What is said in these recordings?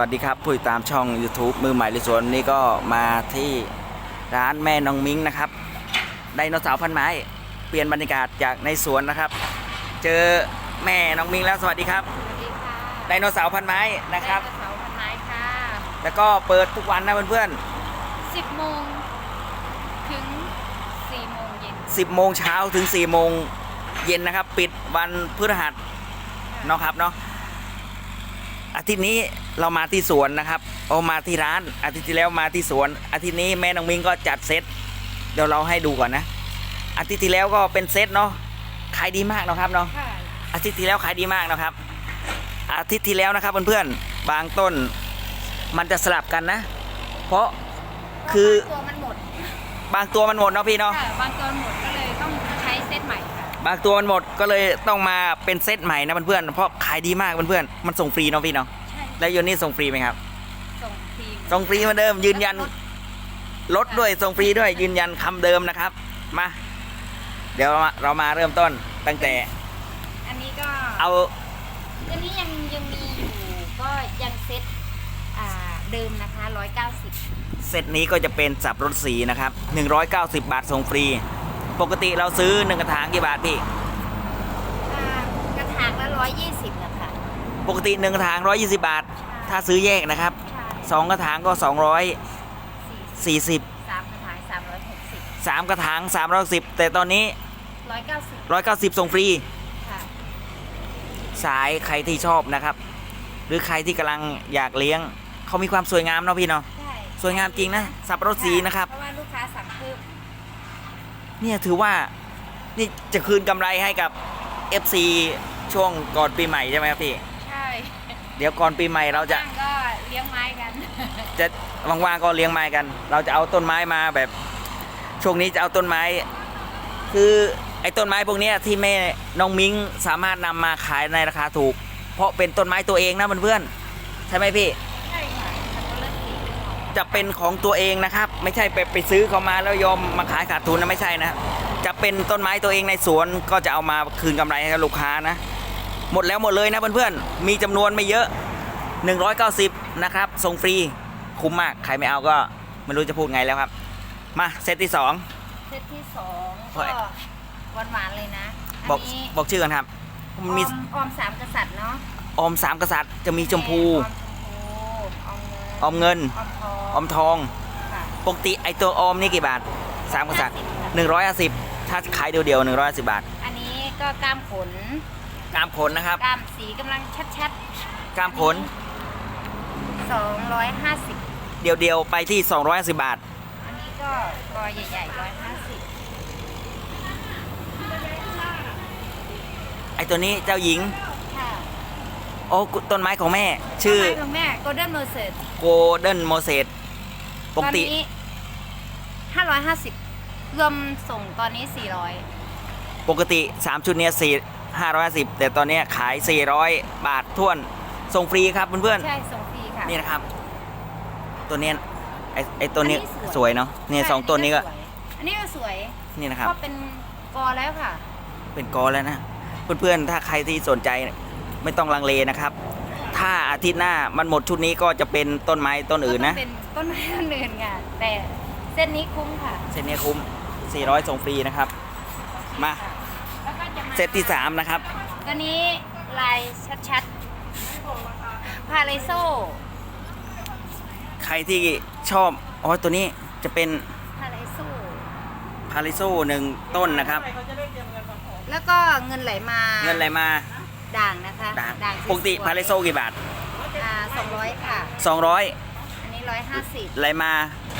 วัสดีครับผู้ติดตามช่อง YouTube มือใหม่ลิสวนวันนี้ก็มาที่ร้านแม่น้องมิ้งนะครับไดโนเสาร์พันไม้ เปลี่ยนบรรยากาศจากในสวนนะครับ เจอแม่น้องมิ้งแล้วสวัสดีครับสวัสดีค่ะไดโนเสาร์พันไม้นะครับไดโนเสาร์พันไม้ค่ะ แล้วก็เปิดทุกวันนะเพื่อน10โมงถึง4โมงเย็นๆ10โมงเช้าถึง4โมงเย็นนะครับ ปิดวันพฤหัสเนาะครับเนาะ อาทิตย์นี้เรามาที่สวนนะครับเอามาที่ร้าน อาทิตย์ที่แล้วมาที่สวน อาทิตย์นี้แม่น้องมิ้งก็จัดเซตเดี๋ยวเราให้ดูก่อนนะ อาทิตย์ที่แล้วก็เป็นเซตเนาะขายดีมากเนาะครับเนาะค่ะอาทิตย์ที่แล้วขายดีมากนะครับ อาทิตย์ที่แล้วนะครับเพื่อนๆบางต้น มันจะสลับกันนะ เพราะคือตัวมันหมด บางตัวมันหมดเนาะพี่เนาะค่ะบางตัวหมดก็เลยต้องใช้เซตใหม่ค่ะ บางตัวมันหมดก็เลยต้องมาเป็นเซตใหม่นะเพื่อนๆเพราะขายดีมากเพื่อนๆมันส่งฟรีเนาะพี่เนาะใช่แล้วโยนนี่ส่งฟรีไหมครับ ส่งฟรีส่งฟรีเหมือนเดิม ยืนยันลดด้วยส่งฟรีด้วยยืนยันคำเดิมนะครับ มา เดี๋ยวเรามาเรามาเริ่มต้นตั้งแต่ อันนี้ก็เอาอันนี้ยังยังมีอยู่ก็ยังเซตอ่าเดิมนะคะ 190 เซตนี้ก็จะเป็นสับรถสีนะครับ 190 บาทส่งฟรี ปกติเราซื้อหนึ่งกระถางกี่บาทพี่ อ่ากระถางละ120นะคะปกติหนึ่งกระถาง120 บาท ถ้าซื้อแยกนะครับใช่สองกระถางก็ สี่240 สามกระถาง360สามกระถาง310แต่ตอนนี้190 190 ส่งฟรี ค่ะ สายใครที่ชอบนะครับ หรือใครที่กำลังอยากเลี้ยง เขามีความสวยงามเนาะพี่เนาะ ใช่สวยงามจริงนะ สับปะรดสีนะครับ เพราะว่าลูกค้าสั่งเพิ่ม เนี่ยถือว่านี่จะคืนกำไรให้กับ FC ช่วงก่อนปีใหม่ใช่ไหมครับพี่ ใช่เดี๋ยวก่อนปีใหม่เราจะจ้างก็เลี้ยงไม้กัน จะว่างๆก็เลี้ยงไม้กัน เราจะเอาต้นไม้มาแบบ ช่วงนี้จะเอาต้นไม้ คือไอ้ต้นไม้พวกเนี้ยที่แม่น้องมิ้งสามารถนำมาขายในราคาถูก เพราะเป็นต้นไม้ตัวเองนะเพื่อนๆใช่ไหมพี่ ใช่ค่ะสับปะรดสี จะเป็นของตัวเองนะครับ ไม่ใช่ไปไปซื้อเขามาแล้วยอมมาขายขาดทุนนะไม่ใช่นะจะเป็นต้นไม้ตัวเองในสวนก็จะเอามาคืนกำไรให้กับลูกค้านะ หมดแล้วหมดเลยนะเพื่อนๆมีจำนวนไม่เยอะ 190 นะครับส่งฟรีคุ้มมากใครไม่เอาก็ไม่รู้จะพูดไงแล้วครับ มาเซตที่สองเซตที่สองเฮ้ก็ยหวานหวานๆเลยนะบอกนนี้บอกชื่อกันครับอมันอมีมออมสามกษัตริย์เนาะออมสามกษัตริย์จะมีชมพูออมชมพู ออมเงินออมเงิน ออมทองออมทอง ค่ะปกติไอตัวออมนี่กี่บาทสามกษัตริย์150ถ้าขายเดียวๆ150บาท อันนี้ก็กล้ามขนกล้ามขนนะครับ กล้ามสีกำลังชัดกล้ามขนๆ 250 เดียวๆไปที่250บาท อันนี้ก็กอใหญ่ๆ 150 ไอตัวนี้เจ้าหญิง ค่ะโอ้ต้นไม้ของแม่ ชื่อ ต้นไม้ของแม่ Golden Mercer โกลเด้นโมเสสปกติตอนนี้550รวมส่งตอนนี้400ปกติ 3 ชุดเนี้ย4 550แต่ตอนเนี้ยขาย 400 บาทท่วนส่งฟรีครับเพื่อนใช่ส่งฟรีค่ะ ๆนี่นะครับ ตัวเนี้ยไอไอตัวเนี้ยอันนี้สสววยยเนาะเนี่ยใช่สองต้นนี้ก็สวยอันนี้ก็สวยนี่นะครับ ก็เป็นกอแล้วค่ะ เป็นกอแล้วนะ เพื่อนๆ ถ้าใครที่สนใจไม่ต้องลังเลนะครับ ถ้าอาทิตย์หน้ามันหมดชุดนี้ก็จะเป็นต้นไม้ต้นอื่นนะก็ต้งเป็นต้นไม้ต้นอื่นค่ะแต่เส้นนี้คุ้มค่ะเซตเนี้ยคุ้ม 400 ส่งฟรีนะครับ มาค่ะแล้วก็จะมาเซตที่ 3 นะครับ ตัวนี้ลายชัดๆพาเลโซใครที่ชอบอ๋อตัวนี้จะเป็นพาเลโซพาริโซหนึ่งต้นนะครับ แล้วก็เงินไหลมา เงินอะไรมา ด่างนะคะด่างด่างปกติพาริโซกี่บาทอ่าสองร้อยค่ะ200อันนี้ร้อยห้าสิบไหลมา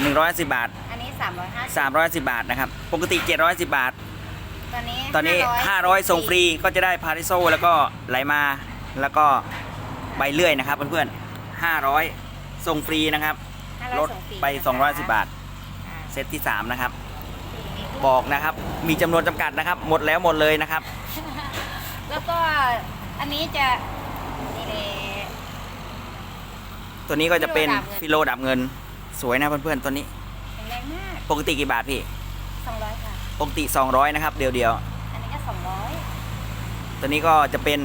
110บาท อันนี้สามร้อยห้าสิบ310บาทนะครับ ปกติ710บาท ตอนนี้ตอนนี้500ส่งฟรีก็จะได้พาริโซแล้วก็ไหลมาแล้วก็ใบเลื่อยนะครับเพื่อนๆ500ส่งฟรีนะครับ500ลดส่งฟรีไปนะคะ210 บาทอ่าเซตที่ 3 นะครับ บอกนะครับ มีจำนวนจำกัดนะครับ หมดแล้วหมดเลยนะครับ แล้วก็ อันนี้จะนี่เลย ตัวนี้ก็จะเป็นฟิฟิโลโลดัดับบเงิน สวยนะเพื่อนๆตัวนี้ แข็งแรงมากปกติกี่บาทพี่สองร้อยค่ะ ปกติ 200 นะครับ เดียวอันนี้ก็สองร้อยๆตัวนี้ก็จะเป็น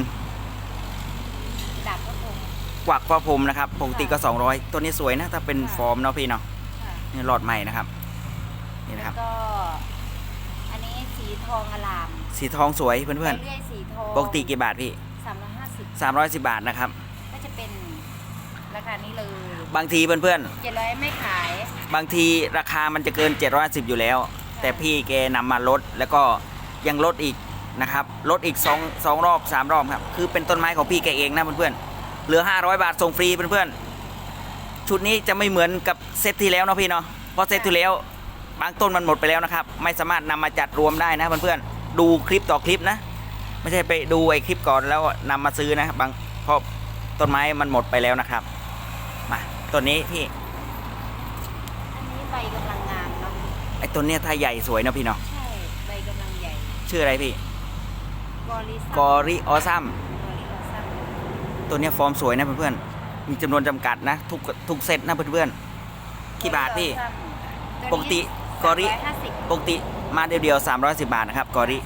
ดาบก็คงกวักพระพรหมนะครับ ปกติก็ 200 ตัวนี้สวยนะ ถ้าเป็นค่ะฟอร์มเนาะพี่เนาะค่ะนี่หลอดใหม่นะครับ นี่นะคแล้รับวก็ อันนี้สีทองอลามสีทองสวยเพื่อนเรื่อยสีทองๆปกติกี่บาทพี่ 310 บาทนะครับ ก็จะเป็นราคานี้เลยบางทีเพื่อนเจ็ดร้อยไม่ขาย ๆ บางทีราคามันจะเกิน 710 อยู่แล้ว แต่พี่แกนำมาลดแล้วก็ยังลดอีกนะครับลดอีก2 2รอบ3รอบครับ คือเป็นต้นไม้ของพี่แกเองนะเพื่อนๆเหลือ 500 บาทส่งฟรีเพื่อนๆชุดนี้จะไม่เหมือนกับเซตที่แล้วเนาะพี่เนาะเพราะเซตที่แล้ว บางต้นมันหมดไปแล้วนะครับ ไม่สามารถนำมาจัดรวมได้นะเพื่อนๆดูคลิปต่อคลิปนะ ไม่ใช่ไปดูไอ้คลิปก่อนแล้วนำมาซื้อนะบางเพราะต้นไม้มันหมดไปแล้วนะครับ มาต้นนี้พี่อันนี้ใบกำลังงามเนาะไอ้ต้นเนี้ยถ้าใหญ่สวยเนาะพี่เนาะใช่ใบกำลังใหญ่ชื่ออะไรพี่กอริซัมกอริออซัมกอริออซัมตัวเนี้ยฟอร์มสวยนะเพื่อนๆมีจำนวนจำกัดนะ ทุกทุกเซตนะเพื่อนๆกี่บาทพี่ปกติกอริห้าสิบปกติมาเดียวๆ310 บาทนะครับกอริ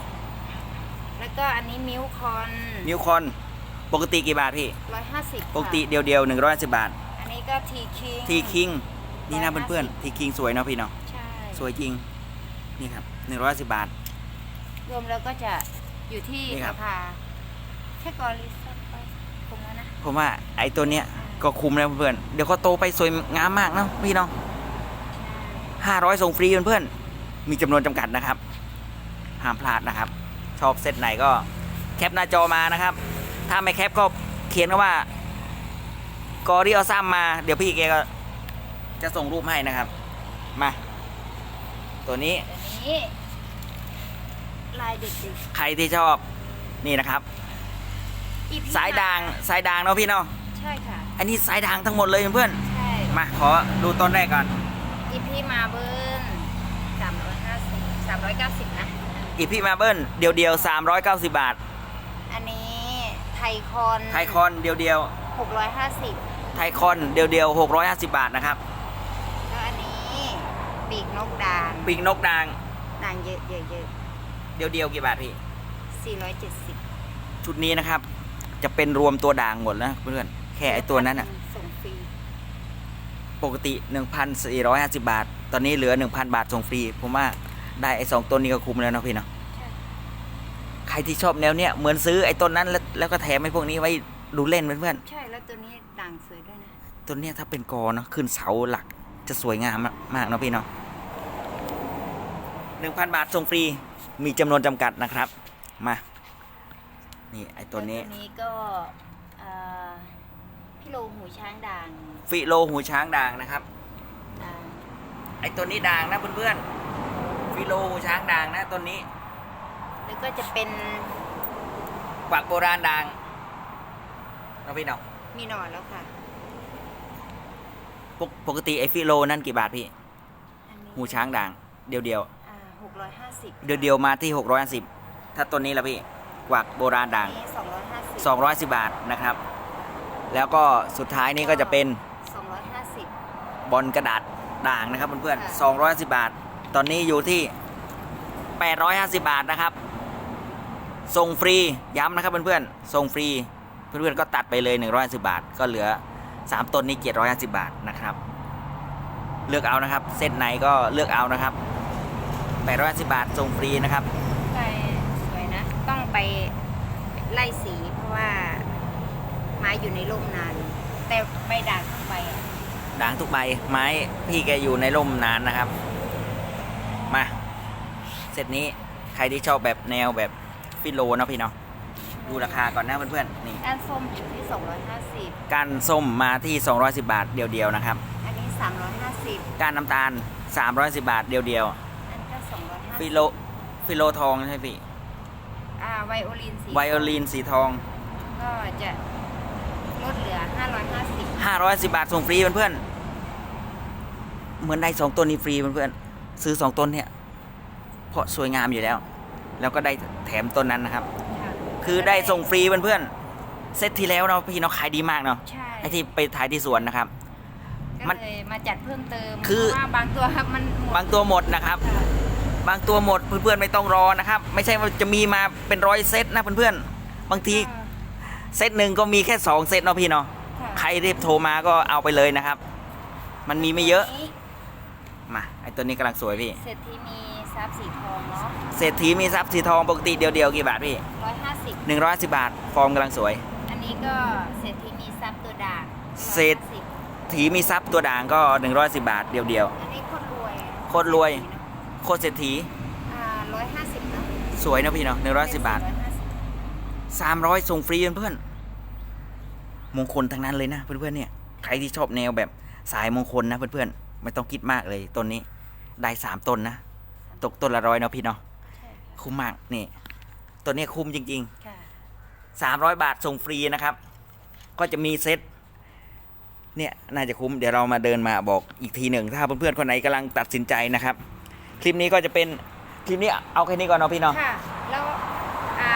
แล้วก็อันนี้มิลคอนนิวคอนปกติกี่บาทพี่ ร้อยห้าสิบปกติเดียวๆ110บาท อันนี้ก็ทีคิงทีคิงนี่นะ150เพื่อนๆทีคิงสวยเนาะพี่เนาะใช่สวยจริงนี่ครับ110บาท รวมแล้วก็จะอยู่ที่นี่ครัราบ คาแค่กอริซัมไปคงแล้วนะ ผมว่าไอ้ตัวเนี้ยก็คุ้มแล้วเพื่อนๆเดี๋ยวเขาโตไปสวยงามมากนะพี่เนาะใช่500ส่งฟรีเพื่อนๆมีจำนวนจำกัดนะครับห้ามพลาดนะครับ ชอบเซตไหนก็แคปหน้าจอมานะครับ ถ้าไม่แคปก็เขียนคำว่ากอริออซัมมา เดี๋ยวพี่แกก็จะส่งรูปให้นะครับ มา ตัวนี้ตัวนี้ลายเด็กใครที่ชอบนี่นะครับๆอีพีสายด่างสายด่างเนาะพี่เนาะใช่ค่ะ อันนี้สายด่างทั้งหมดเลยเพื่อนใช่ ๆมาขอดูต้นแรกก่อนอีพีมาเบิ้ลสามร้อยห้าสิบสามร้อยเก้าสิบนะ อีพี่มาเบิ้ลเดียวเดียวๆ390บาท อันนี้ไทยคอนไทยคอนเดียวเดียวหกร้อยห้าสิบๆไทยคอนเดียวเดียวๆ650บาทนะครับแล้วอันนี้ปีกนกด่างปีกนกด่างด่างเยอะเยอะเยอะเดียวเดียวๆกี่บาทพี่สี่ร้อยเจ็ดสิบชุดนี้นะครับ จะเป็นรวมตัวด่างหมดแล้วเพื่อนแค่ไอตัวนั้นอะส่งฟรีปกติ 1,450 บาท ตอนนี้เหลือ 1,000 บาทส่งฟรี ผมว่า ได้ไอ้สองต้นนี้ก็คุ้มแล้วเนาะพี่เนาะใช่ใครที่ชอบแนวเนี้ยเหมือนซื้อไอ้ต้นนั้นแล้วแล้วก็แถมไอ้พวกนี้ไว้ดูเล่นเพื่อนใช่แล้วตัวนี้ด่างสวยด้วยนะๆต้นเนี้ยถ้าเป็นกอเนาะขึ้นเสาหลักจะสวยงามมากๆเนาะพี่เนาะ1,000บาทส่งฟรีมีจำนวนจำกัดนะครับมา นี่ไอ้ตัวนี้ แล้วตัวนี้ก็เอ่อพี่โลหูช้างด่างฟิโลหูช้างด่างนะครับ ด่างไอ้ตัวนี้ด่างนะเพื่อนๆ ฟิโลหูช้างด่างนะต้นนี้ แล้วก็จะเป็นกวักโบราณด่างเราพี่เนาะมีหนอนแล้วค่ะปกปกติไอ้ฟิโลนั่นกี่บาทพี่อันนี้หูช้างด่าง เดียวเดียวอ่าหกร้อยห้าสิบเดียวเดียวๆมาที่650ถ้าต้นนี้ละพี่กวักโบราณด่างนี้สองร้อยห้าสิบ210บาทนะครับ แล้วก็สุดท้ายนี้ก็จะเป็นสองร้อยห้าสิบบอลกระดาษด่างนะครับเพื่อนค่ะๆ210บาท ตอนนี้อยู่ที่ 850 บาทนะครับ ส่งฟรีย้ำนะครับเพื่อนๆส่งฟรีเพื่อนๆก็ตัดไปเลย 150 บาท ก็เหลือ 3ต้นนี้750 บาทนะครับ เลือกเอานะครับ เซตไหนก็เลือกเอานะครับ850บาทส่งฟรีนะครับใช่สวยนะ ต้องไปไล่สีเพราะว่าไม้อยู่ในร่มนาน แต่ใบด่างทั้งใบอะด่างทุกใบไม้พี่แกอยู่ในร่มนานนะครับมา เซตนี้ใครที่ชอบแบบแนวแบบฟิโลนะพี่เนาะดูราคาก่อนนะเพื่อนๆนี่ก้านส้มอยู่ที่สองร้อยห้าสิบก้านส้มมาที่ 210 บาทเดียวๆนะครับ อันนี้สามร้อยห้าสิบก้านน้ำตาล 310 บาทเดียวอันก็สองร้อยห้าๆสิฟิบโลฟิโลทองใช่พี่อ่าไวโอลินสีไวโอลินสีทอง ก็จะลดเหลือห้าร้อยห้าสิบ510 บาทส่งฟรีเพื่อนๆเหมือนได้สองต้นนี้ฟรีเพื่อนๆซื้อสองต้นเนี่ย เพราะสวยงามอยู่แล้ว แล้วก็ได้แถมต้นนั้นนะครับ คือได้ส่งฟรีเพื่อนๆเซตที่แล้วเนาะพี่เนาะขายดีมากเนาะใช่ไอที่ไปถ่ายที่สวนนะครับก็เลยมาจัดเพิ่มเติมคือ เพราะว่าบางตัวครับมันหมดบางตัวหมดนะครับ ค่ะบางตัวหมดเพื่อนๆไม่ต้องรอนะครับ ไม่ใช่ว่าจะมีมาเป็นร้อยเซตนะเพื่อนๆบางทีเซตหนึ่งก็มีแค่สองเซตเนาะพี่เนาะค่ะค่ะใครรีบโทรมาก็เอาไปเลยนะครับ มันมีไม่เยอะ มาไอตัวนี้กำลังสวยพี่ เศรษฐีมี ทรัพย์สีทองเนาะเศรษฐีมีทรัพย์สีทองปกติเดียวๆกี่บาทพี่ร้อยห้าสิบหนึ่งร้อยสิบบาท ฟอร์มกำลังสวย อันนี้ก็เศรษฐีมีทรัพย์ตัวด่างเศรษ150ถีมีทรัพย์ตัวด่างก็หนึ่งร้อยสิบบาทเดียวอันนี้โคตรรวยโคตรรวยๆโคตรเศรษฐีอ่าร้อยห้าสิบเนาะสวยนะพี่เนาะหนึ่งร้อยสิบบาท150สามร้อยส่งฟรีเพื่อนๆมงคลทั้งนั้นเลยนะเพื่อนๆเนี่ยใครที่ชอบแนวแบบสายมงคลนะเพื่อนๆไม่ต้องคิดมากเลยต้นนี้ได้สามต้นนะ ตกต้นละร้อยเนาะพี่เนาะใช่ค่ะคุ้มมากนี่ตัวนี้คุ้มจริงค่ะๆ300บาทส่งฟรีนะครับ ก็จะมีเซ็ตเนี่ยน่าจะคุ้มเดี๋ยวเรามาเดินมาบอกอีกทีหนึ่ง ถ้าเพื่อนๆคนไหนกำลังตัดสินใจนะครับ คลิปนี้ก็จะเป็นคลิปนี้เอาแค่นี้ก่อนเนาะพี่เนาะค่ะแล้วอ่า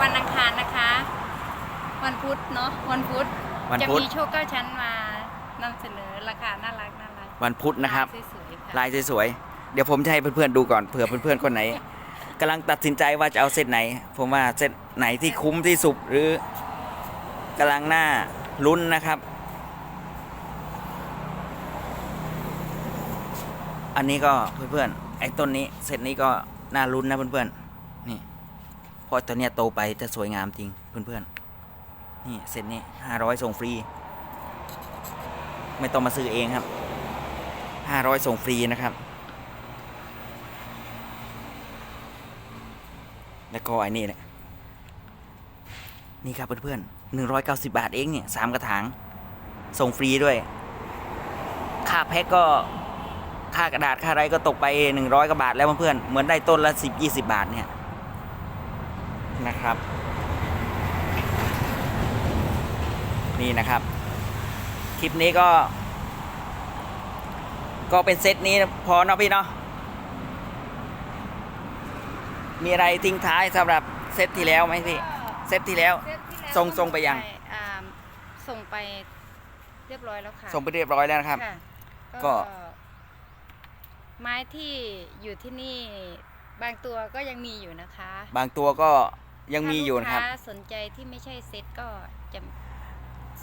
วันอังคารนะคะ วันพุธเนาะวันพุธวันจะพุธมีโชคเก้าชั้นมานำเสนอราคาน่ารักน่ารักวันพุธนะครับลายสวยๆ เดี๋ยวผมจะให้เพื่อนๆดูก่อนเผื่อเพื่อนๆคนไหนกำลังตัดสินใจว่าจะเอาเซตไหน ผมว่าเซตไหนที่คุ้มที่สุดหรือกำลังหน้าลุ้นนะครับ อันนี้ก็เพื่อนๆไอ้ต้นนี้เซตนี้ก็น่าลุ้นนะเพื่อนๆนี่เพราะตัวเนี้ยโตไปจะสวยงามจริงเพื่อนๆนี่เซตนี้ห้าร้อยส่งฟรี ไม่ต้องมาซื้อเองครับห้าร้อยส่งฟรีนะครับ แล้วก็ไอ้นี่แหละนี่ครับเพื่อนๆหนึ่งร้อยเก้าสิบาทเองเนี่ยสามกระถาง ส่งฟรีด้วย ค่าแพ็กก็ค่ากระดาษค่าอะไรก็ตกไปหนึ่งร้อยกว่าบาทแล้วเพื่อนๆเหมือนได้ต้นละสิบยี่สิบาทเนี่ยนะครับ นี่นะครับ คลิปนี้ก็ ก็เป็นเซตนี้พอเนาะพี่เนาะ มีอะไรทิ้งท้ายสำหรับเซตที่แล้วไหมพี่เซตที่แล้ว เซตที่แล้วส่งส่งไปยัง อ่าส่งไปเรียบร้อยแล้วค่ะส่งไปเรียบร้อยแล้วนะครับ ค่ะก็ ไม้ที่อยู่ที่นี่บางตัวก็ยังมีอยู่นะคะบางตัวก็ยังมีอยู่นะครับ ถ้าลูกาสนใจที่ไม่ใช่เซตก็จะ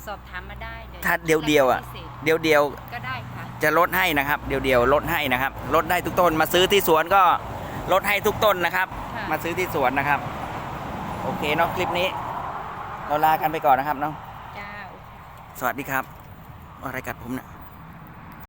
สอบถามมาได้เดี๋ยวถ้าเดียวๆอะราคาพิเศษเดียวเดียวก็ได้ค่ะ ๆจะลดให้นะครับ เดียวเดียวๆลดให้นะครับลดได้ทุกต้นมาซื้อที่สวนก็ ลดให้ทุกต้นนะครับ ค่ะ มาซื้อที่สวนนะครับ โอเคเนาะคลิปนี้ เราลากันไปก่อนนะครับเนาะจ้าโอเคสวัสดีครับ อะไรกัดผมเนะ